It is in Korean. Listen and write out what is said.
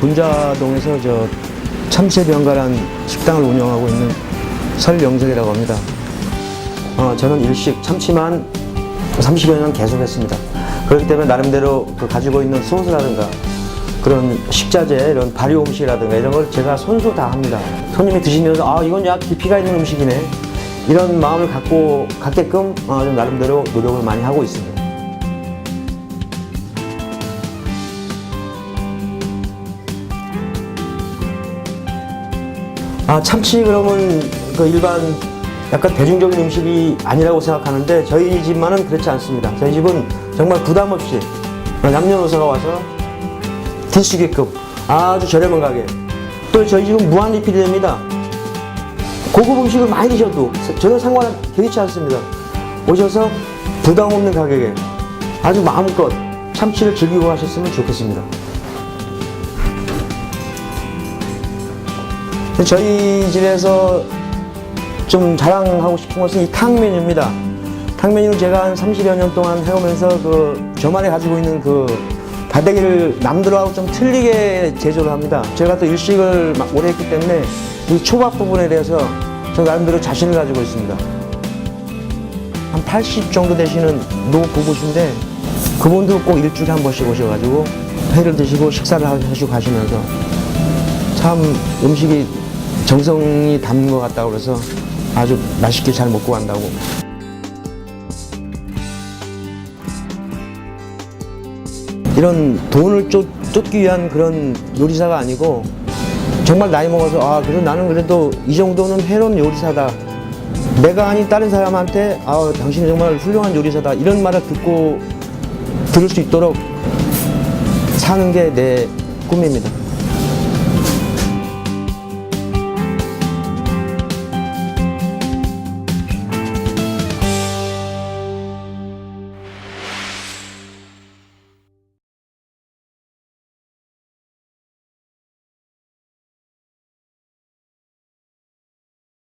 군자동에서 저 참새 병가란 식당을 운영하고 있는 설영석이라고 합니다. 어, 저는 일식 참치만 30여 년 계속했습니다. 그렇기 때문에 나름대로 그 가지고 있는 소스라든가 그런 식자재, 이런 발효 음식이라든가 이런 걸 제가 손수 다 합니다. 손님이 드시면서 아 이건 약 깊이가 있는 음식이네 이런 마음을 갖고 갖게끔 어, 좀 나름대로 노력을 많이 하고 있습니다. 아 참치 그러면 그 일반 약간 대중적인 음식이 아니라고 생각하는데 저희 집만은 그렇지 않습니다. 저희 집은 정말 부담 없이 남녀노소가 와서 드시게끔 아주 저렴한 가게. 또 저희 집은 무한 리필이 됩니다. 고급 음식을 많이 드셔도 전혀 상관 개의치 않습니다. 오셔서 부담 없는 가격에 아주 마음껏 참치를 즐기고 하셨으면 좋겠습니다. 저희 집에서 좀 자랑하고 싶은 것은 이 탕메뉴입니다. 탕메뉴를 제가 한 30여 년 동안 해오면서 그 저만이 가지고 있는 그 다대기를 남들하고 좀 틀리게 제조를 합니다. 제가 또 일식을 막 오래 했기 때문에 이 초밥 부분에 대해서 저 나름대로 자신을 가지고 있습니다. 한 80 정도 되시는 노 부부신데 그분도 꼭 일주일에 한 번씩 오셔가지고 회를 드시고 식사를 하시고 가시면서 참 음식이 정성이 담는 것 같다고 그래서 아주 맛있게 잘 먹고 간다고. 이런 돈을 쫓, 쫓기 위한 그런 요리사가 아니고 정말 나이 먹어서 아 그래 나는 그래도 이 정도는 해놓은 요리사다. 내가 아닌 다른 사람한테 아 당신이 정말 훌륭한 요리사다 이런 말을 듣고 들을 수 있도록 사는 게 내 꿈입니다.